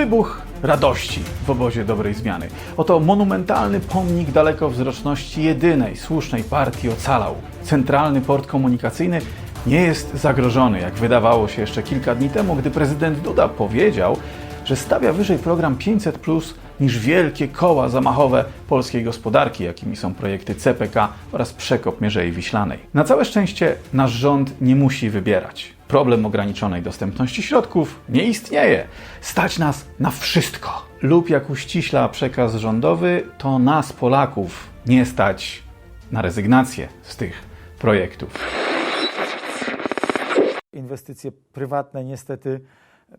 wybuch radości w obozie dobrej zmiany. Oto monumentalny pomnik dalekowzroczności jedynej słusznej partii ocalał. Centralny port komunikacyjny nie jest zagrożony, jak wydawało się jeszcze kilka dni temu, gdy prezydent Duda powiedział, że stawia wyżej program 500 niż wielkie koła zamachowe polskiej gospodarki, jakimi są projekty CPK oraz przekop Mierzei Wiślanej. Na całe szczęście nasz rząd nie musi wybierać. Problem ograniczonej dostępności środków nie istnieje. Stać nas na wszystko. Lub jak uściśla przekaz rządowy, to nas, Polaków, nie stać na rezygnację z tych projektów. Inwestycje prywatne niestety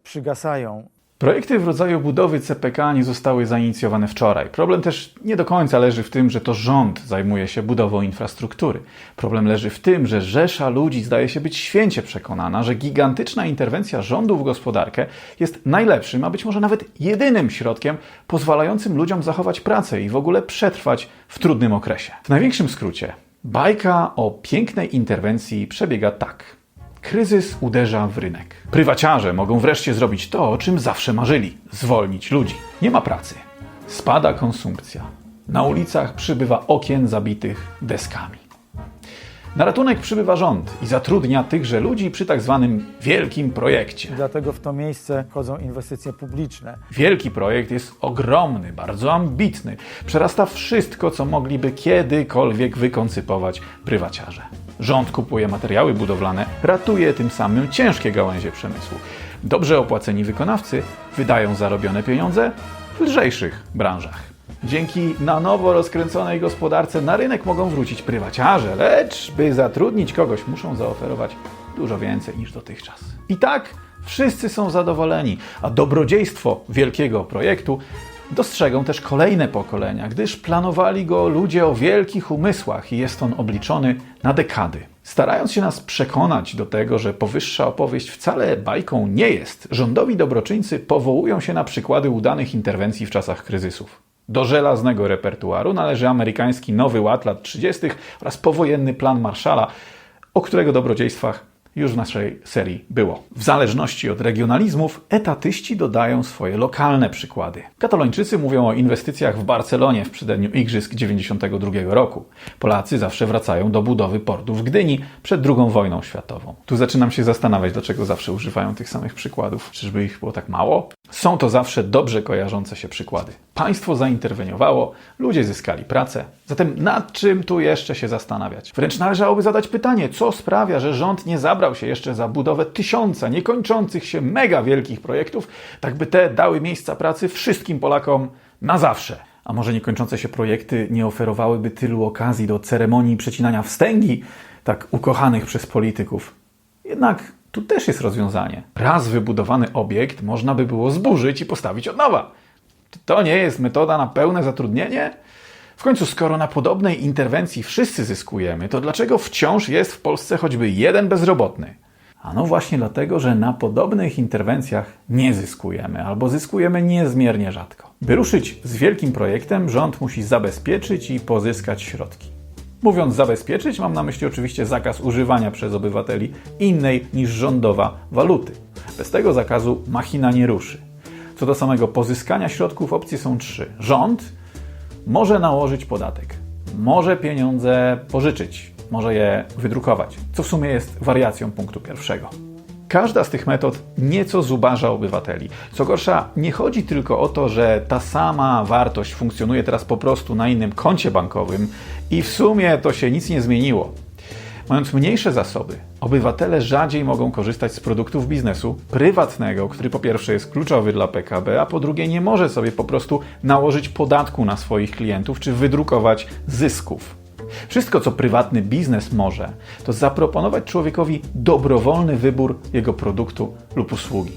przygasają. Projekty w rodzaju budowy CPK nie zostały zainicjowane wczoraj. Problem też nie do końca leży w tym, że to rząd zajmuje się budową infrastruktury. Problem leży w tym, że rzesza ludzi zdaje się być święcie przekonana, że gigantyczna interwencja rządu w gospodarkę jest najlepszym, a być może nawet jedynym środkiem pozwalającym ludziom zachować pracę i w ogóle przetrwać w trudnym okresie. W największym skrócie, bajka o pięknej interwencji przebiega tak. Kryzys uderza w rynek. Prywaciarze mogą wreszcie zrobić to, o czym zawsze marzyli zwolnić ludzi. Nie ma pracy. Spada konsumpcja. Na ulicach przybywa okien zabitych deskami. Na ratunek przybywa rząd i zatrudnia tychże ludzi przy tak zwanym wielkim projekcie. Dlatego w to miejsce wchodzą inwestycje publiczne. Wielki projekt jest ogromny, bardzo ambitny. Przerasta wszystko, co mogliby kiedykolwiek wykoncypować prywaciarze. Rząd kupuje materiały budowlane, ratuje tym samym ciężkie gałęzie przemysłu. Dobrze opłaceni wykonawcy wydają zarobione pieniądze w lżejszych branżach. Dzięki na nowo rozkręconej gospodarce na rynek mogą wrócić prywaciarze, lecz by zatrudnić kogoś, muszą zaoferować dużo więcej niż dotychczas. I tak wszyscy są zadowoleni, a dobrodziejstwo wielkiego projektu dostrzegą też kolejne pokolenia, gdyż planowali go ludzie o wielkich umysłach i jest on obliczony na dekady. Starając się nas przekonać do tego, że powyższa opowieść wcale bajką nie jest, rządowi dobroczyńcy powołują się na przykłady udanych interwencji w czasach kryzysów. Do żelaznego repertuaru należy amerykański Nowy Ład lat 30. oraz powojenny plan Marshalla, o którego dobrodziejstwach już w naszej serii było. W zależności od regionalizmów, etatyści dodają swoje lokalne przykłady. Katalończycy mówią o inwestycjach w Barcelonie w przededniu Igrzysk 92 roku. Polacy zawsze wracają do budowy portu w Gdyni przed II wojną światową. Tu zaczynam się zastanawiać, dlaczego zawsze używają tych samych przykładów. Czyżby ich było tak mało? Są to zawsze dobrze kojarzące się przykłady. Państwo zainterweniowało, ludzie zyskali pracę. Zatem nad czym tu jeszcze się zastanawiać? Wręcz należałoby zadać pytanie, co sprawia, że rząd nie zabrał się jeszcze za budowę tysiąca niekończących się mega wielkich projektów, tak by te dały miejsca pracy wszystkim Polakom na zawsze. A może niekończące się projekty nie oferowałyby tylu okazji do ceremonii przecinania wstęgi, tak ukochanych przez polityków? Jednak tu też jest rozwiązanie. Raz wybudowany obiekt można by było zburzyć i postawić od nowa. Czy to nie jest metoda na pełne zatrudnienie? W końcu, skoro na podobnej interwencji wszyscy zyskujemy, to dlaczego wciąż jest w Polsce choćby jeden bezrobotny? A no właśnie dlatego, że na podobnych interwencjach nie zyskujemy albo zyskujemy niezmiernie rzadko. By ruszyć z wielkim projektem, rząd musi zabezpieczyć i pozyskać środki. Mówiąc zabezpieczyć, mam na myśli oczywiście zakaz używania przez obywateli innej niż rządowa waluty. Bez tego zakazu machina nie ruszy. Co do samego pozyskania środków, opcje są trzy. Rząd może nałożyć podatek, może pieniądze pożyczyć, może je wydrukować, co w sumie jest wariacją punktu pierwszego. Każda z tych metod nieco zubaża obywateli. Co gorsza, nie chodzi tylko o to, że ta sama wartość funkcjonuje teraz po prostu na innym koncie bankowym i w sumie to się nic nie zmieniło. Mając mniejsze zasoby, obywatele rzadziej mogą korzystać z produktów biznesu prywatnego, który po pierwsze jest kluczowy dla PKB, a po drugie nie może sobie po prostu nałożyć podatku na swoich klientów czy wydrukować zysków. Wszystko, co prywatny biznes może, to zaproponować człowiekowi dobrowolny wybór jego produktu lub usługi.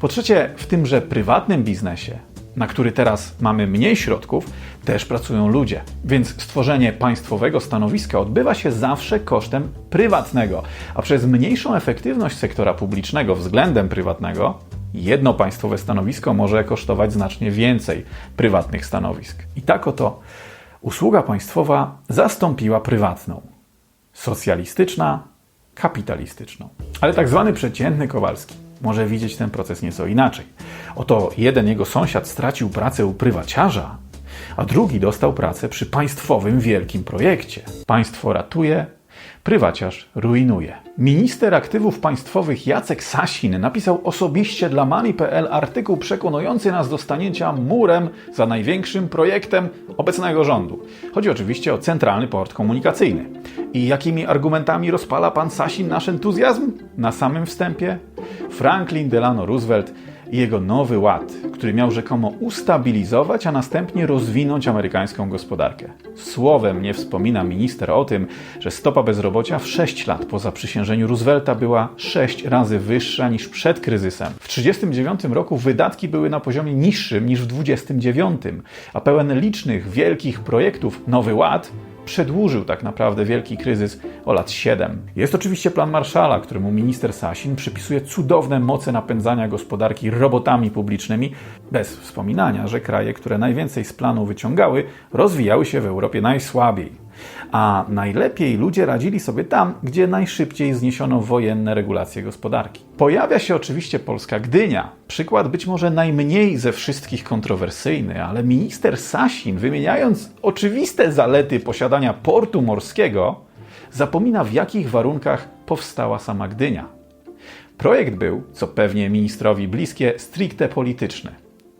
Po trzecie, w tymże prywatnym biznesie, na który teraz mamy mniej środków, też pracują ludzie. Więc stworzenie państwowego stanowiska odbywa się zawsze kosztem prywatnego, a przez mniejszą efektywność sektora publicznego względem prywatnego, jedno państwowe stanowisko może kosztować znacznie więcej prywatnych stanowisk. I tak oto usługa państwowa zastąpiła prywatną. Socjalistyczna, kapitalistyczną. Ale tak zwany przeciętny Kowalski może widzieć ten proces nieco inaczej. Oto jeden jego sąsiad stracił pracę u prywaciarza, a drugi dostał pracę przy państwowym wielkim projekcie. Państwo ratuje, prywaciarz rujnuje. Minister aktywów państwowych Jacek Sasin napisał osobiście dla Mani.pl artykuł przekonujący nas do stanięcia murem za największym projektem obecnego rządu. Chodzi oczywiście o centralny port komunikacyjny. I jakimi argumentami rozpala pan Sasin nasz entuzjazm? Na samym wstępie Franklin Delano Roosevelt i jego nowy ład, który miał rzekomo ustabilizować, a następnie rozwinąć amerykańską gospodarkę. Słowem nie wspomina minister o tym, że stopa bezrobocia w 6 lat po zaprzysiężeniu Roosevelta była 6 razy wyższa niż przed kryzysem. W 1939 roku wydatki były na poziomie niższym niż w 29, a pełen licznych, wielkich projektów Nowy Ład przedłużył tak naprawdę wielki kryzys o lat 7. Jest oczywiście plan Marszala, któremu minister Sasin przypisuje cudowne moce napędzania gospodarki robotami publicznymi, bez wspominania, że kraje, które najwięcej z planu wyciągały, rozwijały się w Europie najsłabiej. A najlepiej ludzie radzili sobie tam, gdzie najszybciej zniesiono wojenne regulacje gospodarki. Pojawia się oczywiście polska Gdynia. Przykład być może najmniej ze wszystkich kontrowersyjny, ale minister Sasin, wymieniając oczywiste zalety posiadania portu morskiego, zapomina w jakich warunkach powstała sama Gdynia. Projekt był, co pewnie ministrowi bliskie, stricte polityczny.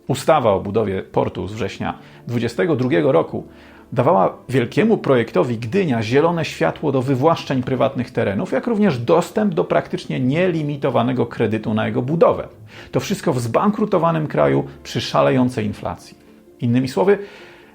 Ustawa o budowie portu z września 22 roku dawała wielkiemu projektowi Gdynia zielone światło do wywłaszczeń prywatnych terenów, jak również dostęp do praktycznie nielimitowanego kredytu na jego budowę. To wszystko w zbankrutowanym kraju przy szalejącej inflacji. Innymi słowy,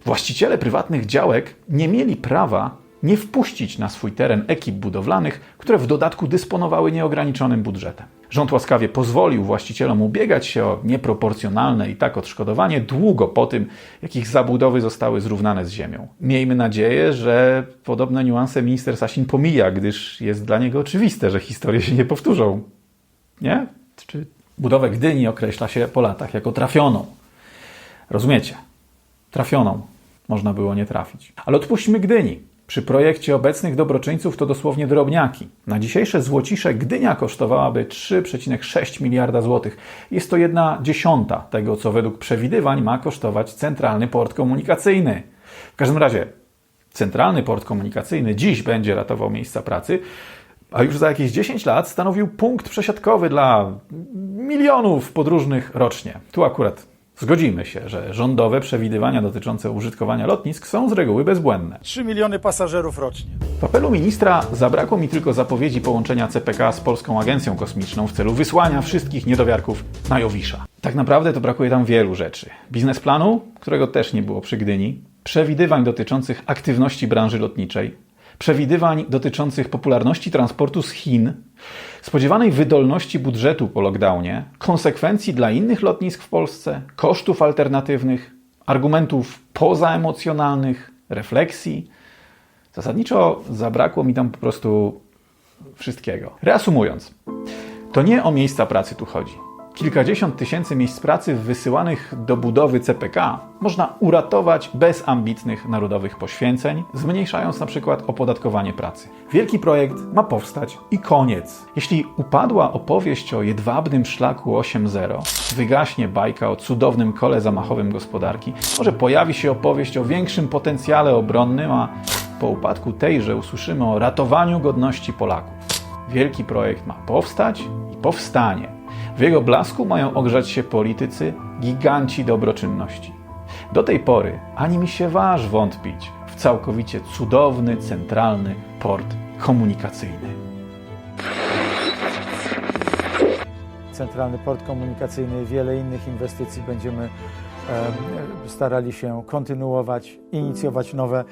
właściciele prywatnych działek nie mieli prawa nie wpuścić na swój teren ekip budowlanych, które w dodatku dysponowały nieograniczonym budżetem. Rząd łaskawie pozwolił właścicielom ubiegać się o nieproporcjonalne i tak odszkodowanie długo po tym, jak ich zabudowy zostały zrównane z ziemią. Miejmy nadzieję, że podobne niuanse minister Sasin pomija, gdyż jest dla niego oczywiste, że historie się nie powtórzą. Nie? Czy budowę Gdyni określa się po latach jako trafioną. Rozumiecie? Trafioną. Można było nie trafić. Ale odpuśćmy Gdyni. Przy projekcie obecnych dobroczyńców to dosłownie drobniaki. Na dzisiejsze złocisze Gdynia kosztowałaby 3,6 miliarda złotych. Jest to jedna dziesiąta tego, co według przewidywań ma kosztować centralny port komunikacyjny. W każdym razie, centralny port komunikacyjny dziś będzie ratował miejsca pracy, a już za jakieś 10 lat stanowił punkt przesiadkowy dla milionów podróżnych rocznie. Tu akurat Zgodzimy się, że rządowe przewidywania dotyczące użytkowania lotnisk są z reguły bezbłędne. 3 miliony pasażerów rocznie. W apelu ministra zabrakło mi tylko zapowiedzi połączenia CPK z Polską Agencją Kosmiczną w celu wysłania wszystkich niedowiarków na Jowisza. Tak naprawdę to brakuje tam wielu rzeczy. Biznesplanu, którego też nie było przy Gdyni, przewidywań dotyczących aktywności branży lotniczej, przewidywań dotyczących popularności transportu z Chin, spodziewanej wydolności budżetu po lockdownie, konsekwencji dla innych lotnisk w Polsce, kosztów alternatywnych, argumentów pozaemocjonalnych, refleksji. Zasadniczo zabrakło mi tam po prostu wszystkiego. Reasumując, to nie o miejsca pracy tu chodzi. Kilkadziesiąt tysięcy miejsc pracy wysyłanych do budowy CPK można uratować bez ambitnych narodowych poświęceń, zmniejszając na przykład opodatkowanie pracy. Wielki projekt ma powstać i koniec. Jeśli upadła opowieść o jedwabnym szlaku 8.0, wygaśnie bajka o cudownym kole zamachowym gospodarki, może pojawi się opowieść o większym potencjale obronnym, a po upadku tejże usłyszymy o ratowaniu godności Polaków. Wielki projekt ma powstać i powstanie. W jego blasku mają ogrzać się politycy, giganci dobroczynności. Do tej pory ani mi się waż wątpić w całkowicie cudowny, centralny port komunikacyjny. Centralny port komunikacyjny, wiele innych inwestycji będziemy em, starali się kontynuować, inicjować nowe.